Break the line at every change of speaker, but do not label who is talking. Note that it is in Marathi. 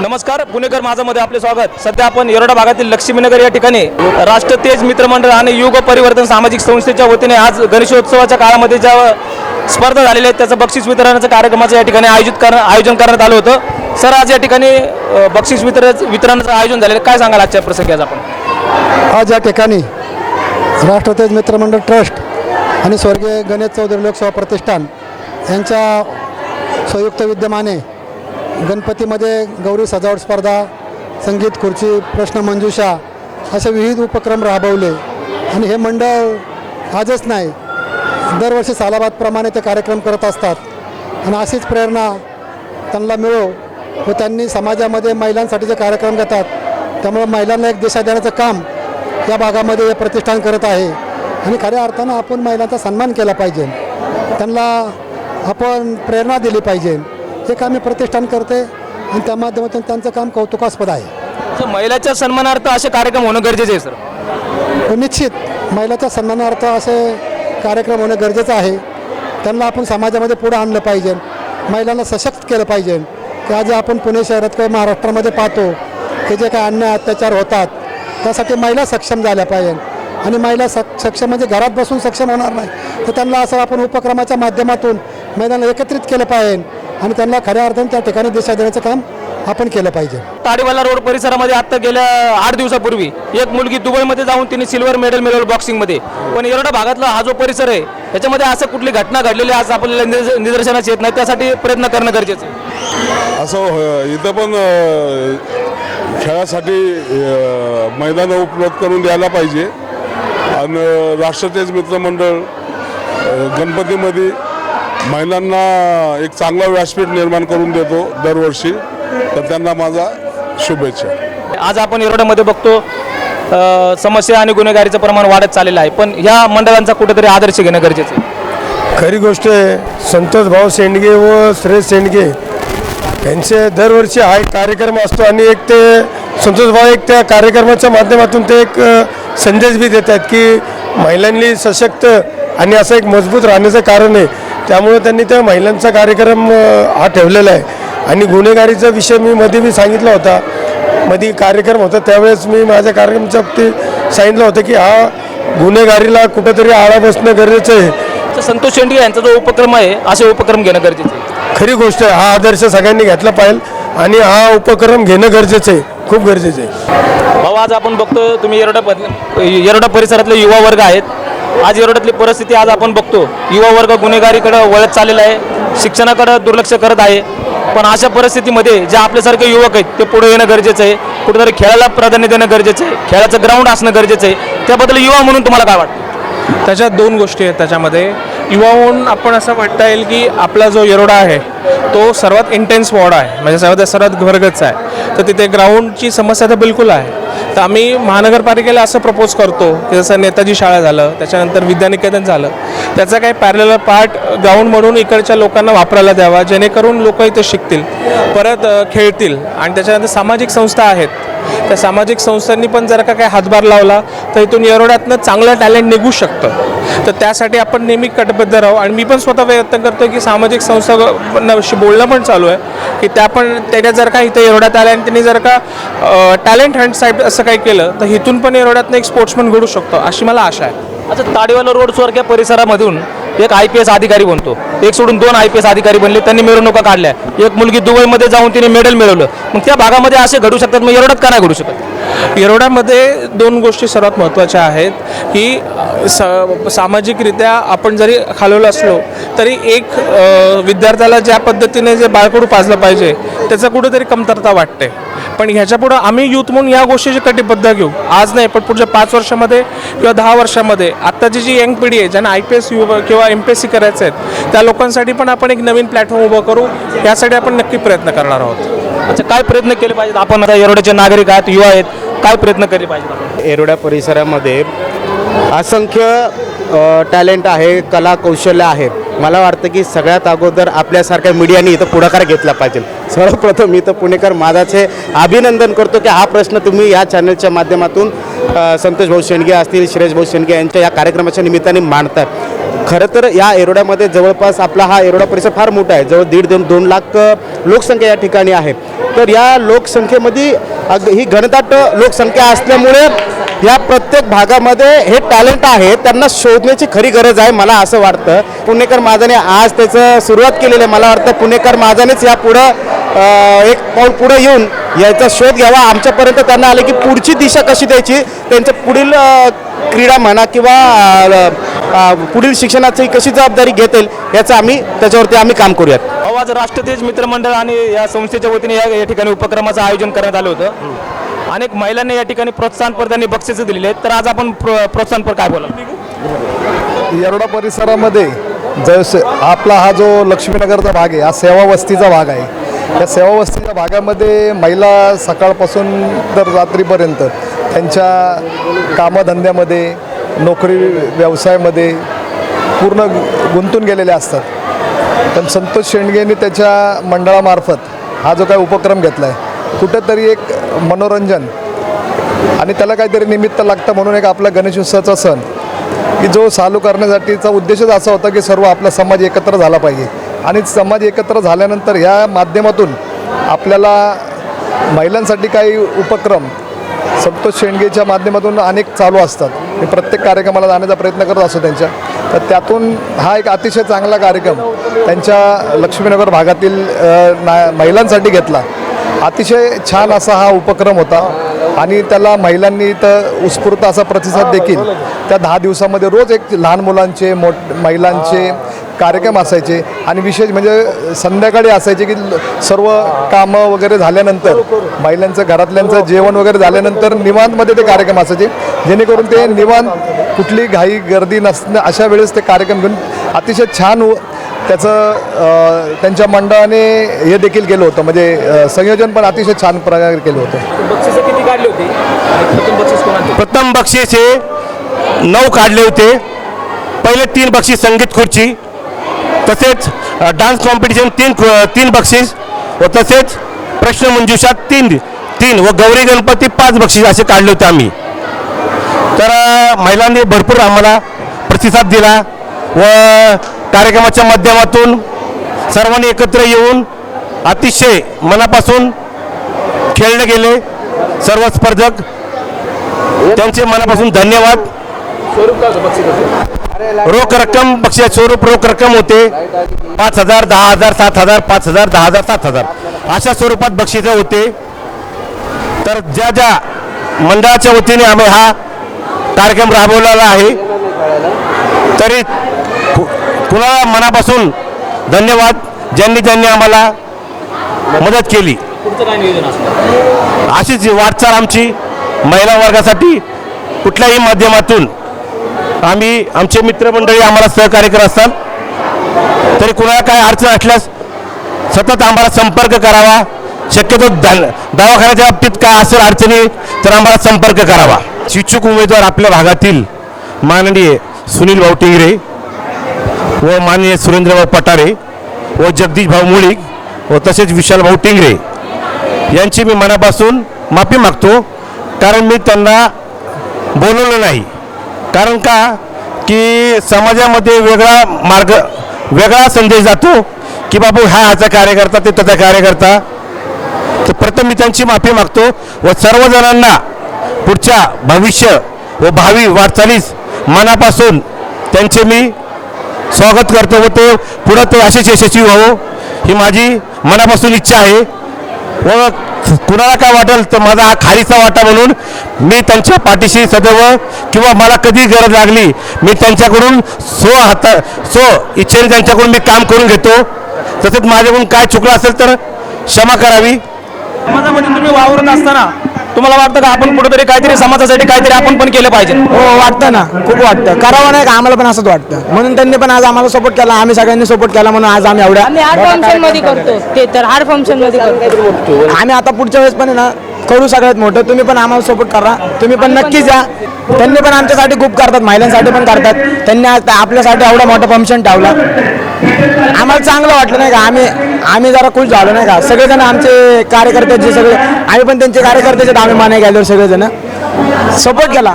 नमस्कार पुणेकर माझामध्ये आपले स्वागत. सध्या आपण येरोडा भागातील लक्ष्मीनगर या ठिकाणी राष्ट्र तेज मित्रमंडळ आणि युग परिवर्तन सामाजिक संस्थेच्या वतीने आज गणेशोत्सवाच्या काळामध्ये ज्या स्पर्धा झालेल्या आहेत त्याचं बक्षीस वितरणाचं कार्यक्रमाचं या ठिकाणी आयोजित कर आयोजन करण्यात आलं होतं. सर आज या ठिकाणी बक्षीस वितर वितरणाचं आयोजन झालेलं आहे. काय सांगाल आजच्या प्रसंगी आज आपण?
आज या ठिकाणी राष्ट्रतेज मित्रमंडळ ट्रस्ट आणि स्वर्गीय गणेश चौधरी लोकसेवा प्रतिष्ठान यांच्या संयुक्त विद्यमाने गणपतीमध्ये गौरी सजावट स्पर्धा संगीत खुर्ची प्रश्न मंजुषा असे विविध उपक्रम राबवले. आणि हे मंडळ आजच नाही दरवर्षी सालाबादप्रमाणे ते कार्यक्रम करत असतात. आणि अशीच प्रेरणा त्यांना मिळो व त्यांनी समाजामध्ये महिलांसाठी जे कार्यक्रम घेतात त्यामुळे महिलांना एक दिशा देण्याचं काम या भागामध्ये हे प्रतिष्ठान करत आहे. आणि खऱ्या अर्थानं आपण महिलांचा सन्मान केला पाहिजे. त्यांना आपण प्रेरणा दिली पाहिजे. हे काम हे प्रतिष्ठान करते आणि त्या माध्यमातून त्यांचं काम कौतुकास्पद आहे.
तर महिलाच्या सन्मानार्थ असे कार्यक्रम होणं गरजेचे आहे सर.
पण निश्चित. महिलाच्या सन्मानार्थ असे कार्यक्रम होणं गरजेचं आहे. त्यांना आपण समाजामध्ये पुढं आणलं पाहिजे. महिलांना सशक्त केलं पाहिजे. की आज आपण पुणे शहरात किंवा महाराष्ट्रामध्ये पाहतो की जे काही अन्याय अत्याचार होतात त्यासाठी महिला सक्षम झाल्या पाहिजे आणि महिला सक सक्षम म्हणजे घरात बसून सक्षम होणार नाही. तर त्यांना असं आपण उपक्रमाच्या माध्यमातून महिलांना एकत्रित केलं पाहिजे. आणि त्यांना खऱ्या अर्थाने त्या ठिकाणी दिशा देण्याचं काम आपण केलं पाहिजे.
ताडीवाला रोड परिसरामध्ये आता गेल्या आठ दिवसापूर्वी एक मुलगी दुबईमध्ये जाऊन तिने सिल्वर मेडल मिळवलं बॉक्सिंगमध्ये. पण येरडा भागातला हा जो परिसर आहे त्याच्यामध्ये असं कुठली घटना घडलेली आज आपल्याला निदर्श- निदर्शनास येत नाही त्यासाठी प्रयत्न करणं गरजेचं आहे.
असं इथं पण खेळासाठी मैदानं उपलब्ध करून द्यायला पाहिजे. आणि राष्ट्रतेज मित्रमंडळ गणपतीमध्ये महिलांना एक चांगला व्यासपीठ निर्माण करून देतो दरवर्षी. तर त्यांना माझा शुभेच्छा.
आज आपण येरवड्यामध्ये बघतो समस्या आणि गुन्हेगारीचं प्रमाण वाढत चाललेलं आहे. पण ह्या मंडळांचा कुठेतरी आदर्श घेणं गरजेचं आहे.
खरी गोष्ट आहे संतोष भाऊ शेंडगे व सुरेश शेंडगे यांचे दरवर्षी हा एक कार्यक्रम असतो आणि एक ते संतोष भाऊ एक त्या कार्यक्रमाच्या माध्यमातून ते एक संदेश बी देतात की महिलांनी सशक्त आणि असं एक मजबूत राहण्याचं कारण आहे. त्यामुळे त्यांनी त्या महिलांचा कार्यक्रम हा ठेवलेला आहे. आणि गुन्हेगारीचा विषय मी मध्ये मी सांगितला होता. मध्ये कार्यक्रम होता त्यावेळेस मी माझ्या कार्यक्रमाच्या बाबतीत सांगितलं होतं की हा गुन्हेगारीला कुठंतरी आळा बसणं गरजेचं आहे.
संतोष शेंडगे यांचा जो उपक्रम आहे असे उपक्रम घेणं गरजेचं आहे.
खरी गोष्ट आहे हा आदर्श सगळ्यांनी घेतला पाहिजे आणि हा उपक्रम घेणं गरजेचं आहे खूप गरजेचं आहे.
भाऊ आज आपण बघतो तुम्ही येरोडा येरोडा परिसरातले युवा वर्ग आहेत. आज एरोड्यातली परिस्थिती आज आपण बघतो. युवा वर्ग गुन्हेगारीकडे वळत चाललेला आहे. शिक्षणाकडे दुर्लक्ष करत आहे. पण अशा परिस्थितीमध्ये जे आपल्यासारखे युवक आहेत ते पुढे येणं गरजेचं आहे. कुठेतरी खेळाला प्राधान्य देणं गरजेचं आहे. खेळाचं ग्राउंड असणं गरजेचं आहे. त्याबद्दल युवा म्हणून तुम्हाला काय वाटतं?
त्याच्यात दोन गोष्टी आहेत त्याच्यामध्ये. युवा म्हणून आपण असं म्हणता येईल की आपला जो येरोडा आहे तो सर्वात इंटेन्स वॉर्ड आहे. म्हणजे सर्वात सर्वात घरगच आहे. तर तिथे ग्राउंडची समस्या तर बिलकुल आहे. तर आम्ही महानगरपालिकेला असं प्रपोज करतो की जसं नेताजी शाळा झालं त्याच्यानंतर विद्यानिकेतन झालं त्याचा काही पॅरेलर पार्ट ग्राउंड म्हणून इकडच्या लोकांना वापरायला द्यावा जेणेकरून लोक इथे शिकतील परत खेळतील आणि त्याच्यानंतर सामाजिक संस्था आहेत. त्या सामाजिक संस्थांनी पण जर का काही हातभार लावला तर इथून येरोड्यातनं चांगलं टॅलेंट निघू शकतं. तर त्यासाठी आपण नेहमी कटबद्ध राहू. आणि मी पण स्वतः प्रयत्न करतो की सामाजिक संस्था बोलणं पण चालू आहे की त्या पण त्याच्या जर का इथं येरोड्यात आल्या आणि त्यांनी जर का टॅलेंट हँड साईड असं काही केलं तर इथून पण येरोड्यातनं एक स्पोर्ट्समन घडू शकतो अशी मला आशा आहे.
अच्छा ताडीवाला रोड सारख्या परिसरामधून एक आय पी एस अधिकारी बनतो. एक सोडून दोन आय पी एस अधिकारी बनले त्यांनी मिरवणुका काढल्या. एक मुलगी दुबईमध्ये जाऊन तिने मेडल मिळवलं. मग त्या भागामध्ये असे घडू शकतात मग एरडत का नाही घडू शकत?
येरवडामध्ये दोन गोष्टी सर्वात महत्त्वाच्या आहेत की स सामाजिकरित्या आपण जरी खालवलं असलो तरी एक विद्यार्थ्याला ज्या पद्धतीने जे बाळकडू पाजलं पाहिजे त्याचा कुठेतरी कमतरता वाटते. पण ह्याच्यापुढं आम्ही यूथ म्हणून या गोष्टीची कटिबद्ध घेऊ. आज नाही पण पुढच्या पाच वर्षामध्ये किंवा दहा वर्षामध्ये आत्ताची जी यंग पिढी आहे ज्यांना आय पी एस किंवा एम पी एस सी करायचं आहेत त्या लोकांसाठी पण आपण एक नवीन प्लॅटफॉर्म उभं करू. यासाठी आपण नक्की प्रयत्न करणार आहोत.
अच्छा काय प्रयत्न केले पाहिजेत? आपण आता येरवड्याचे नागरिक आहेत युवा आहेत काय प्रयत्न केले पाहिजेत आपण?
येरोड्या परिसरामध्ये असंख्य टॅलेंट आहे कला कौशल्य आहे. मला वाटतं की सगळ्यात अगोदर आपल्यासारख्या मीडियाने इथं पुढाकार घेतला पाहिजे. सर्वप्रथम मी तर पुणेकर माझाचे अभिनंदन करतो की हा प्रश्न तुम्ही या चॅनलच्या माध्यमातून संतोष भाऊ शेंडगे असतील श्रेयस भाऊ शेंडगे यांच्या या कार्यक्रमाच्या निमित्ताने मांडतात खरं तर या एरोड्यामध्ये जवळपास आपला हा एरोडा परिसर फार मोठा आहे. जवळ दीड दोन दोन लाख लोकसंख्या या ठिकाणी आहे. तर या लोकसंख्येमध्ये ही घनदाट लोकसंख्या असल्यामुळे या प्रत्येक भागामध्ये हे टॅलेंट आहे. त्यांना शोधण्याची खरी गरज आहे मला असं वाटतं. पुणेकर माझाने आज त्याचं सुरुवात केलेली आहे. मला वाटतं पुणेकर माझानेच या पुढं एक पाऊल पुढं येऊन याचा शोध घ्यावा. आमच्यापर्यंत त्यांना आले की पुढची दिशा कशी द्यायची त्यांच्या पुढील क्रीडा म्हणा किंवा पुढील शिक्षणाची कशी जबाबदारी घेता येईल याचं आम्ही त्याच्यावरती आम्ही काम करूयात.
अहो, आज राष्ट्रतेज मित्रमंडळ आणि या संस्थेच्या वतीने या या ठिकाणी उपक्रमाचं आयोजन करण्यात आलं होतं. अनेक महिलांनी या ठिकाणी प्रोत्साहनपर त्यांनी बक्षिसं दिलेली आहेत. तर आज आपण प्रो- प्रोत्साहनपर काय बोला
येरवडा परिसरामध्ये जस आपला हा जो लक्ष्मीनगरचा भाग आहे हा सेवा वस्तीचा भाग आहे. या सेवा वस्तीच्या भागामध्ये महिला सकाळपासून तर रात्रीपर्यंत त्यांच्या कामधंद्यामध्ये नोकरी व्यवसायामध्ये पूर्ण गुंतून गेलेले असतात. पण संतोष शेंडगेंनी त्याच्या मंडळामार्फत हा जो काही उपक्रम घेतला आहे कुठंतरी एक मनोरंजन आणि त्याला काहीतरी निमित्त लागतं म्हणून एक आपला गणेशोत्सवाचा सण की जो चालू करण्यासाठीचा उद्देशच असा होता की सर्व आपला समाज एकत्र झाला पाहिजे. आणि समाज एकत्र झाल्यानंतर ह्या माध्यमातून आपल्याला महिलांसाठी काही उपक्रम संतोष शेंडगेच्या माध्यमातून अनेक चालू असतात. मी प्रत्येक कार्यक्रमाला जाण्याचा प्रयत्न करत असतो त्यांच्या. तर त्यातून हा एक अतिशय चांगला कार्यक्रम त्यांच्या लक्ष्मीनगर भागातील ना महिलांसाठी घेतला. अतिशय छान असा हा उपक्रम होता. आणि त्याला महिलांनी तर उत्स्फूर्त असा प्रतिसाद देखील. त्या दहा दिवसामध्ये रोज एक लहान मुलांचे मोठ महिलांचे कार्यक्रम असायचे आणि विशेष म्हणजे संध्याकाळी असायचे की सर्व कामं वगैरे झाल्यानंतर महिलांचं घरातल्यांचं जेवण वगैरे झाल्यानंतर निवांतमध्ये ते कार्यक्रम असायचे. जेणेकरून ते निवांत कुठली घाई गर्दी नसणं अशा वेळेस ते कार्यक्रम घेऊन अतिशय छान त्याचं त्यांच्या मंडळाने हे देखील केलं होतं. म्हणजे संयोजन पण अतिशय छान प्रकारे केलं होतं.
बक्षिसं किती काढली होती? आणि प्रथम बक्षीस कोणाचं?
प्रथम बक्षीस हे नऊ काढले होते. पहिले तीन बक्षीस संगीत खुर्ची तसेच डान्स कॉम्पिटिशन तीन तीन बक्षीस व तसेच प्रश्नमंजुषा तीन तीन व गौरी गणपती पाच बक्षीस असे काढले होते आम्ही. तर महिलांनी भरपूर आम्हाला प्रतिसाद दिला व कार्यक्रमाच्या माध्यमातून सर्वांनी एकत्र येऊन अतिशय मनापासून खेळले गेले सर्व स्पर्धक. त्यांचे मनापासून धन्यवाद
स्वरूप काय होतं बक्षिसाचं
रोख रक्कम बक्षीस स्वरूप रोख रक्कम होते. पाच हजार दहा हजार सात हजार पाच हजार दहा हजार सात हजार. अशा स्वरूपात बक्षिसं होते. तर ज्या ज्या मंडळाच्या वतीने आम्ही हा कार्यक्रम राबवलेला आहे तरी कुणाला मनापासून धन्यवाद ज्यांनी ज्यांनी आम्हाला मदत केली. अशीच वाटचाल आमची महिला वर्गासाठी कुठल्याही माध्यमातून. आम्ही आमचे मित्रमंडळी आम्हाला सहकार्य करत असतात. तरी कुणाला काय अडचण असल्यास सतत आम्हाला संपर्क करावा. शक्यतो दा- दवाखान्याच्या बाबतीत काय असेल अडचणी तर आम्हाला संपर्क करावा. इच्छुक उमेदवार आपल्या भागातील माननीय सुनील भाऊ टिंगरे व माननीय सुरेंद्रभाऊ पटारे व जगदीश भाऊ मुळीक व तसेच विशाल भाऊ टिंगरे यांची मी मनापासून माफी मागतो. कारण मी त्यांना बोलवलं नाही. कारण का? की समाजामध्ये वेगळा मार्ग वेगळा संदेश जातो की बाबू हा ह्याचा कार्यकर्ता ते त्याचा कार्यकर्ता. तर प्रथम मी त्यांची माफी मागतो व सर्वजणांना पुढच्या भविष्य व भावी वाटचालीस मनापासून त्यांचे मी स्वागत करतो व ते पुढं ते असेच यशस्वी व्हावं ही माझी मनापासून इच्छा आहे. व कुणाला काय वाटेल तर माझा हा खारीचा वाटा म्हणून मी त्यांच्या पाठीशी सदैव किंवा मला कधी गरज लागली मी त्यांच्याकडून स्व हाता स्व इच्छेने त्यांच्याकडून मी काम करून घेतो. तसंच माझ्याकडून काय चुकलं असेल तर क्षमा करावी.
समाजामध्ये म्हणजे तुम्ही वावरत असताना तुम्हाला वाटतं का आपण कुठेतरी काहीतरी समाजासाठी काहीतरी आपण पण केलं पाहिजे?
हो वाटतं ना. खूप वाटतं. करावं नाही का? आम्हाला पण असंच वाटतं. म्हणून त्यांनी पण आज आम्हाला सपोर्ट केला. आम्ही सगळ्यांनी सपोर्ट केला म्हणून आज आम्ही एवढ्या
आम्ही हार्ड फंक्शनमध्ये करतो. ते तर हार्ड फंक्शनमध्ये करतो
आम्ही आता पुढच्या वेळेस पण आहे ना करू सगळ्यात मोठं. तुम्ही पण आम्हाला सपोर्ट करा. तुम्ही पण नक्कीच या. त्यांनी पण आमच्यासाठी खूप करतात. महिलांसाठी पण करतात. त्यांनी आज आपल्यासाठी एवढा मोठा फंक्शन ठेवला. आम्हाला चांगलं वाटलं नाही का? आम्ही आम्ही जरा खुश झालो नाही का? सगळेजण आमचे कार्यकर्ते जे सगळे आम्ही पण त्यांचे कार्यकर्त्याचे आम्ही माने गेलो सगळेजण. सपोर्ट केला.